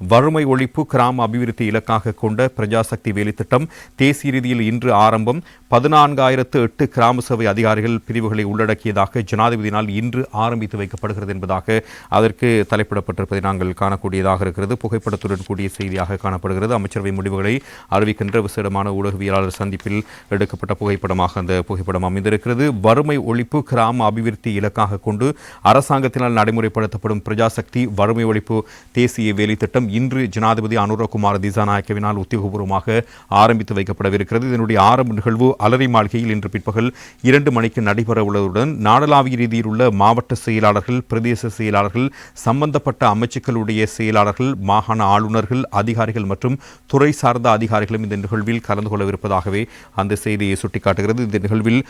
வறுமை ஒழிப்பு கிராம அபிவிருத்தி இலக்காக கொண்ட பிரஜாசக்தி வேலைத்திட்டம் தேசிய ரீதியில் இன்று ஆரம்பம். பதினான்காயிரத்து எட்டு கிராம சபை அதிகாரிகள் பிரிவுகளை உள்ளடக்கியதாக ஜனாதிபதியினால் இன்று ஆரம்பித்து வைக்கப்படுகிறது என்பதாக அதற்கு தலைப்பிடப்பட்டிருப்பதை நாங்கள் காணக்கூடியதாக இருக்கிறது. புகைப்படத்துடன் கூடிய செய்தியாக காணப்படுகிறது. அமைச்சரவை முடிவுகளை அறிவிக்கின்ற விசேடமான ஊடகவியலாளர் சந்திப்பில் எடுக்கப்பட்ட புகைப்படமாக அந்த புகைப்படம் அமைந்திருக்கிறது. வறுமை ஒழிப்பு கிராம அபிவிருத்தி இலக்காக கொண்டு அரசாங்கத்தினால் நடைமுறைப்படுத்தப்படும் பிரஜாசக்தி வறுமை ஒழிப்பு தேசிய வேலை திட்டம் இன்று ஜனாதிபதி அனுரகுமார் திசாநாயக்கவினால் உத்தியோகபூர்வமாக ஆரம்பித்து வைக்கப்படவிருக்கிறது. இதனுடைய ஆரம்ப நிகழ்வு அலரி மாளிகையில் இன்று பிற்பகல் இரண்டு மணிக்கு நடைபெற உள்ளதுடன் நாடளாவிய ரீதியில் உள்ள மாவட்ட செயலாளர்கள் பிரதேச செயலாளர்கள் சம்பந்தப்பட்ட அமைச்சுக்களுடைய செயலாளர்கள் மாகாண ஆளுநர்கள் அதிகாரிகள் மற்றும் துறை சார்ந்த அதிகாரிகளும் இந்த நிகழ்வில் கலந்து கொள்ளவிருப்பதாகவே அந்த செய்தியை சுட்டிக்காட்டுகிறது. இந்த நிகழ்வில்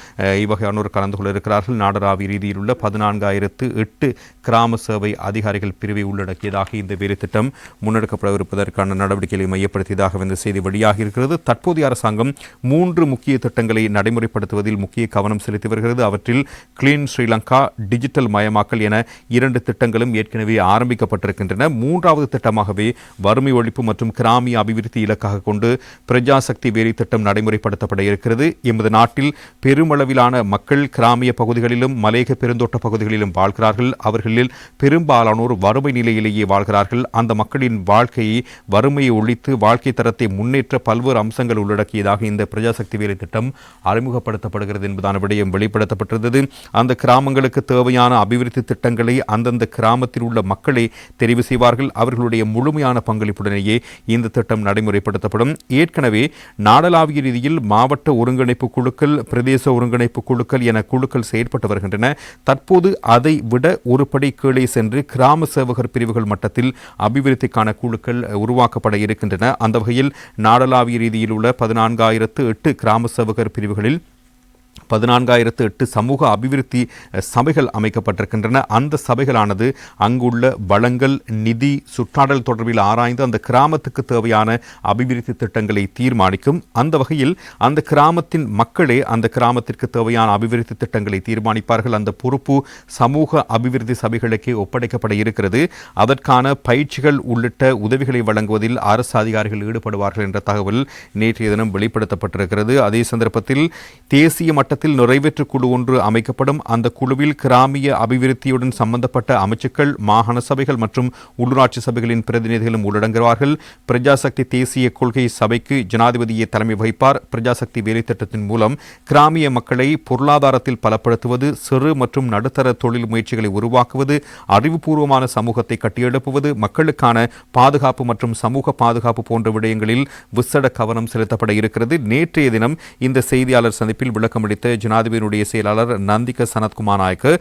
இவ்வகையானோர் கலந்து கொள்ள இருக்கிறார்கள் நாடளாவிய ரீதியில் உள்ள பதினான்காயிரத்து எட்டு கிராம சேவை அதிகாரிகள் பிரிவை உள்ளடக்கியதாக இந்த வேலை திட்டம் முன்னெடுக்கப்படவிருப்பதற்கான நடவடிக்கைகளை மையப்படுத்தியதாக இந்த செய்தி வெளியாகி இருக்கிறது தற்போதைய அரசாங்கம் மூன்று முக்கிய திட்டங்களை நடைமுறைப்படுத்துவதில் முக்கிய கவனம் செலுத்தி வருகிறது. அவற்றில் கிளீன் ஸ்ரீலங்கா டிஜிட்டல் மயமாக்கல் என இரண்டு திட்டங்களும் ஏற்கனவே ஆரம்பிக்கப்பட்டிருக்கின்றன. மூன்றாவது திட்டமாகவே வறுமை ஒழிப்பு மற்றும் கிராமிய அபிவிருத்தி இலக்காக கொண்டு பிரஜாசக்தி வேலை திட்டம் நடைமுறைப்படுத்தப்பட இருக்கிறது. எமது நாட்டில் பெருமளவிலான மக்கள் கிராமிய பகுதிகளிலும் மலேக பெருந்தோட்ட பகுதிகளிலும் வாழ்கிறார்கள். அவர்களில் பெரும்பாலானோர் வறுமை நிலையிலேயே வாழ்கிறார்கள். அந்த மக்களின் வாழ்க்கையை வறுமையை ஒழித்து வாழ்க்கை தரத்தை முன்னேற்ற பல்வேறு அம்சங்கள் உள்ளடக்கியதாக இந்த பிரஜாசக்தி வேலை திட்டம் அறிமுகப்படுத்தப்படுகிறது என்பதான விடயம் வெளிப்படுத்தப்பட்டிருந்தது. அந்த கிராமங்களுக்கு தேவையான அபிவிருத்தி திட்டங்களை அந்தந்த கிராமத்தில் உள்ள மக்களே தெரிவு செய்வார்கள். அவர்களுடைய முழுமையான பங்களிப்புடனேயே இந்த திட்டம் நடைமுறைப்படுத்தப்படும். ஏற்கனவே நாடளாவிய ரீதியில் மாவட்ட ஒருங்கிணைப்பு குழுக்கள் பிரதேச ஒருங்கிணைப்பு குழுக்கள் என குழுக்கள் செயற்பட்டு வருகின்றன. தற்போது அதை விட ஒரு படி கீழே சென்று கிராம சேவகர் பிரிவுகள் மட்டத்தில் அபிவிருத்திக்கான குழுக்கள் உருவாக்கப்பட இருக்கின்றன. அந்த வகையில் நாடளாவிய ரீதியில் உள்ள பதினான்காயிரத்து எட்டு கிராம சேவகர் பிரிவுகளில் பதினான்காயிரத்து எட்டு சமூக அபிவிருத்தி சபைகள் அமைக்கப்பட்டிருக்கின்றன. அந்த சபைகளானது அங்குள்ள வளங்கள் நிதி சுற்றாடல் தொடர்பில் ஆராய்ந்து அந்த கிராமத்துக்கு தேவையான அபிவிருத்தி திட்டங்களை தீர்மானிக்கும். அந்த வகையில் அந்த கிராமத்தின் மக்களே அந்த கிராமத்திற்கு தேவையான அபிவிருத்தி திட்டங்களை தீர்மானிப்பார்கள். அந்த பொறுப்பு சமூக அபிவிருத்தி சபைகளுக்கே ஒப்படைக்கப்பட இருக்கிறது. அதற்கான பயிற்சிகள் உள்ளிட்ட உதவிகளை வழங்குவதில் அரசு அதிகாரிகள் ஈடுபடுவார்கள் என்ற தகவல் நேற்றைய தினம் வெளிப்படுத்தப்பட்டிருக்கிறது. அதே சந்தர்ப்பத்தில் தேசிய மட்ட மட்டத்தில் நிறைவேற்று குழு ஒன்று அமைக்கப்படும். அந்த குழுவில் கிராமிய அபிவிருத்தியுடன் சம்பந்தப்பட்ட அமைச்சுக்கள் மாகாண சபைகள் மற்றும் உள்ளூராட்சி சபைகளின் பிரதிநிதிகளும் உள்ளடங்குவார்கள். பிரஜாசக்தி தேசிய கொள்கை சபைக்கு ஜனாதிபதியை தலைமை வகிப்பார். பிரஜாசக்தி வேலைத்திட்டத்தின் மூலம் கிராமிய மக்களை பொருளாதாரத்தில் பலப்படுத்துவது சிறு மற்றும் நடுத்தர தொழில் முயற்சிகளை உருவாக்குவது அறிவுபூர்வமான சமூகத்தை கட்டியெழுப்புவது மக்களுக்கான பாதுகாப்பு மற்றும் சமூக பாதுகாப்பு போன்ற விடயங்களில் விசட கவனம் செலுத்தப்பட இருக்கிறது. நேற்றைய தினம் இந்த செய்தியாளர் சந்திப்பில் தெரிவித்த ஜனாதிபதியினுடைய செயலாளர் நந்திக சனத்குமார் நாயக்கு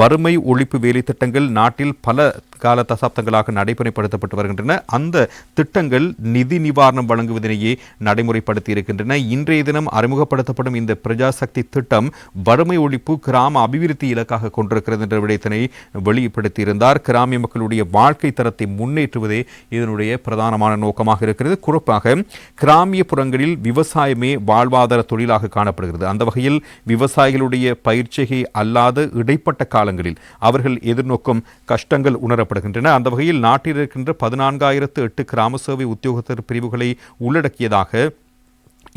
வறுமை ஒழிப்பு வேலை திட்டங்கள் நாட்டில் பல கால தசாப்தங்களாக நடைமுறைப்படுத்தப்பட்டு வருகின்றன. அந்த திட்டங்கள் நிதி நிவாரணம் வழங்குவதனையே நடைமுறைப்படுத்தி இருக்கின்றன. இன்றைய தினம் அறிமுகப்படுத்தப்படும் இந்த பிரஜாசக்தி திட்டம் வறுமை ஒழிப்பு கிராம அபிவிருத்தி இலக்காக கொண்டிருக்கிறது என்ற விடயத்தினை வெளிப்படுத்தியிருந்தார். கிராமிய மக்களுடைய வாழ்க்கை தரத்தை முன்னேற்றுவதே இதனுடைய பிரதானமான நோக்கமாக இருக்கிறது. குறிப்பாக கிராமிய புறங்களில் விவசாயமே வாழ்வாதார தொழிலாக காணப்படுகிறது. அந்த வகையில் விவசாயிகளுடைய பயிற்சிகை அல்லாத இடைப்பட்ட காலங்களில் அவர்கள் எதிர்நோக்கும் கஷ்டங்கள் உணரப்படுகின்றன. அந்த வகையில் நாட்டில் இருக்கின்ற பதினான்காயிரத்து எட்டு கிராம சேவை உத்தியோகத்தர் பிரிவுகளை உள்ளடக்கியதாக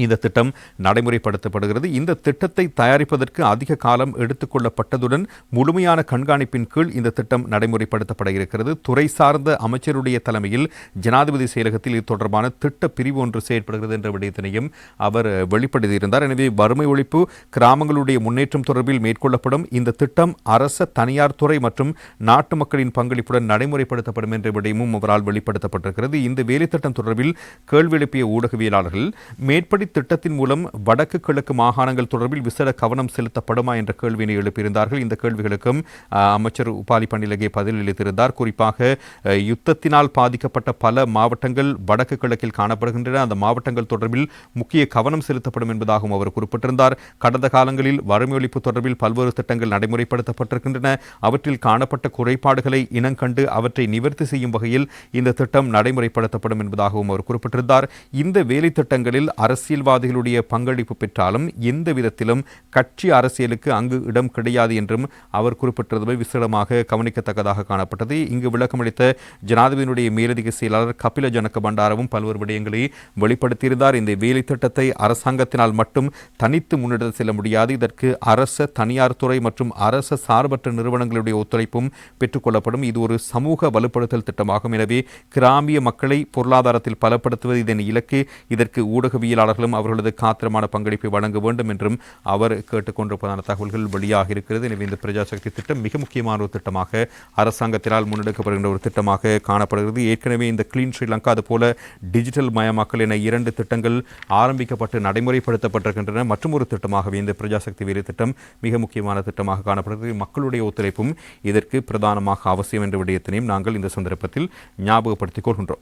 இந்த திட்டம் நடைமுறைப்படுத்தப்படுகிறது. இந்த திட்டத்தை தயாரிப்பதற்கு அதிக காலம் எடுத்துக்கொள்ளப்பட்டதுடன் முழுமையான கண்காணிப்பின் கீழ் இந்த திட்டம் நடைமுறைப்படுத்தப்பட இருக்கிறது துறை சார்ந்த அமைச்சருடைய தலைமையில் ஜனாதிபதி செயலகத்தில் இது தொடர்பான திட்ட பிரிவு ஒன்று செயற்படுகிறது என்ற விடயத்தினையும் அவர் வெளிப்படுத்தியிருந்தார். எனவே வறுமை ஒழிப்பு கிராமங்களுடைய முன்னேற்றம் தொடர்பில் மேற்கொள்ளப்படும் இந்த திட்டம் அரச தனியார் துறை மற்றும் நாட்டு மக்களின் பங்களிப்புடன் நடைமுறைப்படுத்தப்படும் என்ற விடயமும் அவரால் வெளிப்படுத்தப்பட்டிருக்கிறது. இந்த வேலைத்திட்டம் தொடர்பில் கேள்வி எழுப்பிய ஊடகவியலாளர்கள் மேற்படி திட்டத்தின் மூலம் வடக்கு கிழக்கு மாகாணங்கள் தொடர்பில் விசேட கவனம் செலுத்தப்படுமா என்ற கேள்வியினை எழுப்பியிருந்தார்கள். இந்த கேள்விகளுக்கும் அமைச்சர் உபாலி பண்டிலகே பதிலளித்திருந்தார் குறிப்பாக யுத்தத்தினால் பாதிக்கப்பட்ட பல மாவட்டங்கள் வடக்கு கிழக்கில் காணப்படுகின்றன. அந்த மாவட்டங்கள் தொடர்பில் முக்கிய கவனம் செலுத்தப்படும் என்பதாகவும் அவர் குறிப்பிட்டிருந்தார். கடந்த காலங்களில் வறுமை ஒழிப்பு தொடர்பில் பல்வேறு திட்டங்கள் நடைமுறைப்படுத்தப்பட்டிருக்கின்றன. அவற்றில் காணப்பட்ட குறைபாடுகளை இனங்கண்டு அவற்றை நிவர்த்தி செய்யும் வகையில் இந்த திட்டம் நடைமுறைப்படுத்தப்படும் என்பதாகவும் அவர் குறிப்பிட்டிருந்தார். இந்த வேலை திட்டங்களில் அரசியல் அரசியல்வாதிகளுடைய பங்களிப்பு பெற்றாலும் எந்த விதத்திலும் கட்சி அரசியலுக்கு அங்கு இடம் கிடையாது என்றும் அவர் குறிப்பிட்டிருந்தமை விசேடமாக கவனிக்கத்தக்கதாக காணப்பட்டது. இங்கு விளக்கமளித்த ஜனாதிபதியினுடைய மேலதிக செயலாளர் கபில ஜனக பண்டாரவும் பல்வேறு விடயங்களை வெளிப்படுத்தியிருந்தார். இந்த வேலை திட்டத்தை அரசாங்கத்தினால் மட்டும் தனித்து முன்னெடுத்து செல்ல முடியாது. இதற்கு அரச தனியார் துறை மற்றும் அரச சார்பற்ற நிறுவனங்களுடைய ஒத்துழைப்பும் பெற்றுக்கொள்ளப்படும் இது ஒரு சமூக வலுப்படுத்தல் திட்டமாகும். எனவே கிராமிய மக்களை பொருளாதாரத்தில் பலப்படுத்துவது இதன் இலக்கு. இதற்கு ஊடகவியலாளர்களும் அவர்களது காத்திரமான பங்களிப்பை வழங்க வேண்டும் என்றும் அவர் கேட்டுக்கொண்டிருப்பதான தகவல்கள் வெளியாக இருக்கிறது. எனவே இந்த பிரஜாசக்தி திட்டம் மிக முக்கியமான ஒரு திட்டமாக அரசாங்கத்தினால் முன்னெடுக்கப்படுகின்ற ஒரு திட்டமாக காணப்படுகிறது. ஏற்கனவே இந்த கிளீன் ஸ்ரீலங்கா அதுபோல டிஜிட்டல் மயமாக்கல் என இரண்டு திட்டங்கள் ஆரம்பிக்கப்பட்டு நடைமுறைப்படுத்தப்பட்டிருக்கின்றன. மற்றும் ஒரு திட்டமாகவே இந்த பிரஜாசக்தி வேலை திட்டம் மிக முக்கியமான திட்டமாக காணப்படுகிறது. மக்களுடைய ஒத்துழைப்பும் இதற்கு பிரதானமாக அவசியம் என்ற விடயத்தினையும் நாங்கள் இந்த சந்தர்ப்பத்தில் ஞாபகப்படுத்திக் கொள்கின்றோம்.